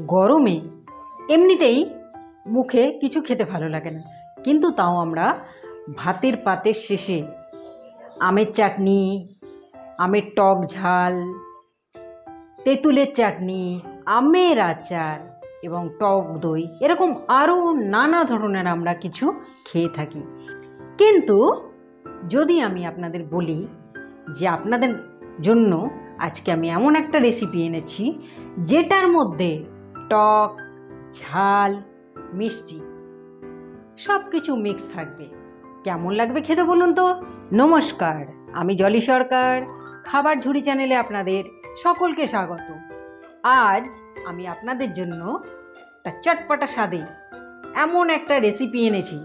গরমে এমনিতেই মুখে কিছু খেতে ভালো লাগে না। কিন্তু তাও আমরা ভাতের পাতের শেষে আমের চাটনি, আমের টক ঝাল, তেঁতুলের চাটনি, আমের আচার এবং টক দই এরকম আরও নানা ধরনের আমরা কিছু খেয়ে থাকি। কিন্তু যদি আমি আপনাদের বলি যে আপনাদের জন্য আজকে আমি এমন একটা রেসিপি এনেছি যেটার মধ্যে টক, ঝাল, মিষ্টি সব কিছু মিক্স থাকবে। কেমন লাগবে খেতে বলুন তো? নমস্কার, আমি জলি সরকার, খাবার ঝুড়ি চ্যানেলে আপনাদের সকলকে স্বাগত। আজ আমি আপনাদের জন্য একটা চটপটা স্বাদে এমন একটা রেসিপি এনেছি,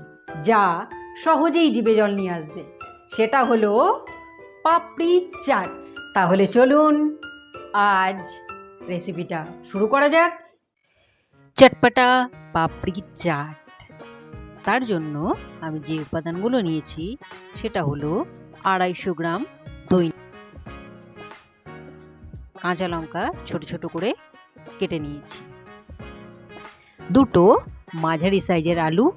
যা সহজেই জীবে জল নিয়ে আসবে। সেটা হলো পাপড়ি চাট। তাহলে চলুন, আজ রেসিপিটা শুরু করা যাক। চটপটা পাপড়ি চাট। তার জন্য আমি যে উপাদানগুলো নিয়েছি, সেটা হলো আড়াইশো গ্রাম দই কাঁচা লঙ্কা ছোট ছোট করে কেটে নিয়েছি। দুটো মাঝারি সাইজের আলু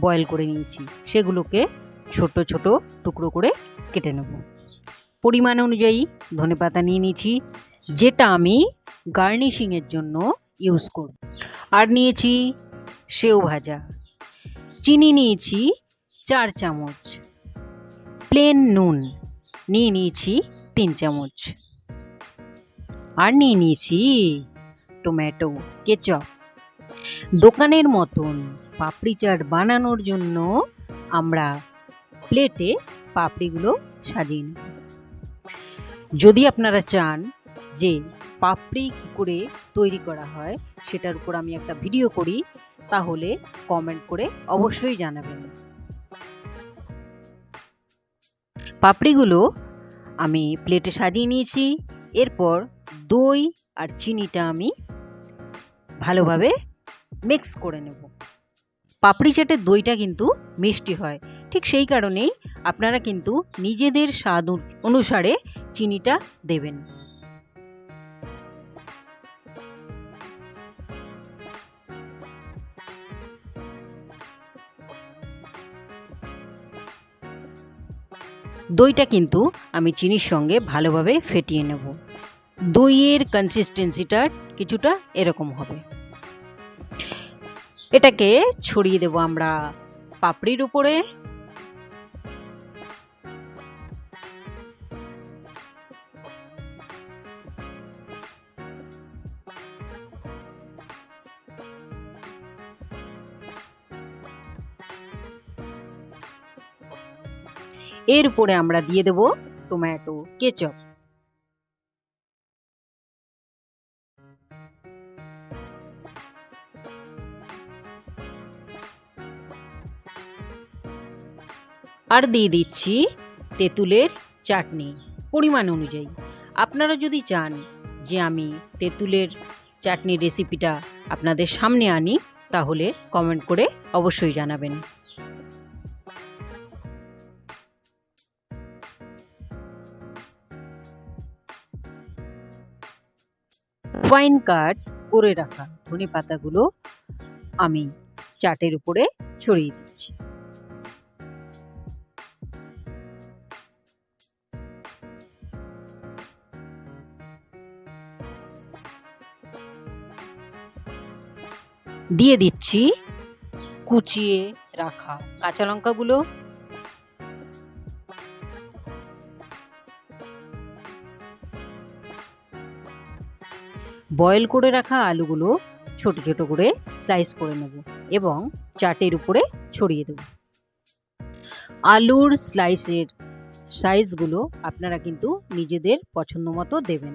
বয়েল করে নিয়েছি। সেগুলোকে ছোট ছোট টুকরো করে কেটে নেব। পরিমাণ অনুযায়ী ধনেপাতা নিয়ে নিয়েছি। যেটা আমি গার্নিশিংয়ের জন্য ইউজ করব। আর নিয়েছি সেও ভাজা। চিনি নিয়েছি চার চামচ। প্লেন নুন নিয়ে নিয়েছি তিন চামচ। আর নিয়ে নিয়েছি টমেটো কেচপ দোকানের মতন পাপড়ি চাট বানানোর জন্য আমরা প্লেটে পাপড়িগুলো সাজিয়ে নেব। যদি আপনারা চান যে পাপড়ি কী করে তৈরি করা হয় সেটার উপর আমি একটা ভিডিও করি, তাহলে কমেন্ট করে অবশ্যই জানাবেন। পাপড়িগুলো আমি প্লেটে সাজিয়ে নিয়েছি, এরপর দই আর চিনিটা আমি ভালোভাবে মিক্স করে নেব। পাপড়ি চাটের দইটা কিন্তু মিষ্টি হয়, ঠিক সেই কারণেই আপনারা কিন্তু নিজেদের স্বাদ অনুসারে চিনিটা দেবেন। দইটা কিন্তু আমি চিনির সঙ্গে ভালোভাবে ফেটিয়ে নেব। দইয়ের কনসিস্টেন্সিটা কিছুটা এরকম হবে। এটাকে ছড়িয়ে দেব আমরা পাপড়ির উপরে। এর উপরে আমরা দিয়ে দেব টমেটো কেচপ আর দিয়ে দিচ্ছি তেঁতুলের চাটনি পরিমাণ অনুযায়ী। আপনারা যদি চান যে আমি তেঁতুলের চাটনির রেসিপিটা আপনাদের সামনে আনি, তাহলে কমেন্ট করে অবশ্যই জানাবেন। ফাইন কাট করে রাখা। ধনে পাতাগুলো আমি চাটের উপরে ছড়িয়ে দিচ্ছি। দিয়ে দিচ্ছি কুচিয়ে রাখা কাঁচা লঙ্কাগুলো। বয়েল করে রাখা আলুগুলো ছোট ছোট করে স্লাইস করে নেব এবং চাটের উপরে ছড়িয়ে দেব। আলুর স্লাইসের সাইজগুলো আপনারা কিন্তু নিজেদের পছন্দ মতো দেবেন।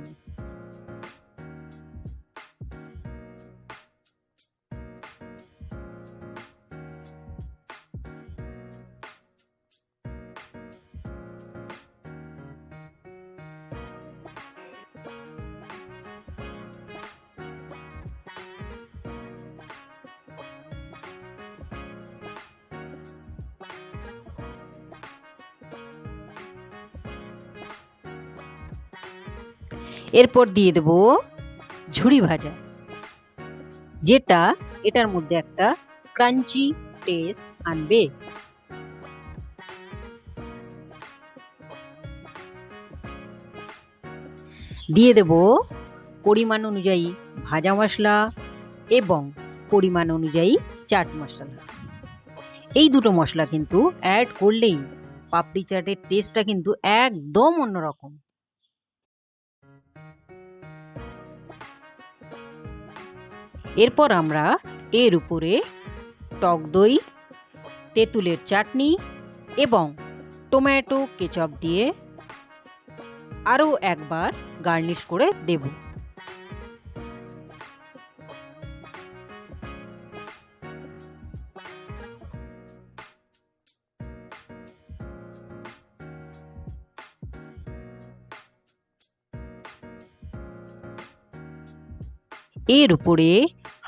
এরপর দিয়ে দেব ঝুড়ি ভাজা। যেটা এটার মধ্যে একটা ক্রাঞ্চি টেস্ট আনবে। দিয়ে দেব পরিমাণ অনুযায়ী ভাজা মশলা এবং পরিমাণ অনুযায়ী চাট মশলা। এই দুটো মশলা কিন্তু অ্যাড করলেই পাপড়ি চাটের টেস্টটা কিন্তু একদম অন্যরকম। এরপর আমরা এর উপরে টক দই, তেঁতুলের চাটনি এবং টমেটো, কেচাপ দিয়ে আরও একবার গার্নিশ করে দেব। এর উপরে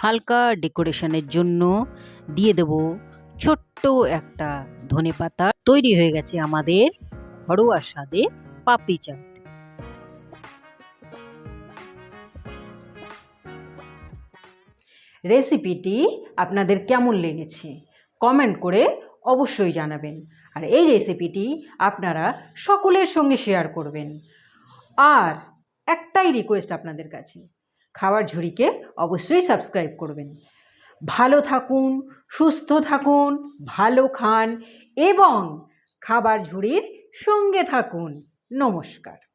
হালকা ডেকোরেশনের জন্য দিয়ে দেব ছোট্ট একটা ধনে পাতা। তৈরি হয়ে গেছে আমাদের ঘরোয়া স্বাদে পাপড়ি চাট। রেসিপিটি আপনাদের কেমন লেগেছে কমেন্ট করে অবশ্যই জানাবেন। আর এই রেসিপিটি আপনারা সকলের সঙ্গে শেয়ার করবেন। আর একটাই রিকোয়েস্ট আপনাদের কাছে। খাবার ঝুড়িকে অবশ্যই সাবস্ক্রাইব করবেন। ভালো থাকুন, সুস্থ থাকুন, ভালো খান এবং খাবার ঝুড়ির সঙ্গে থাকুন। নমস্কার।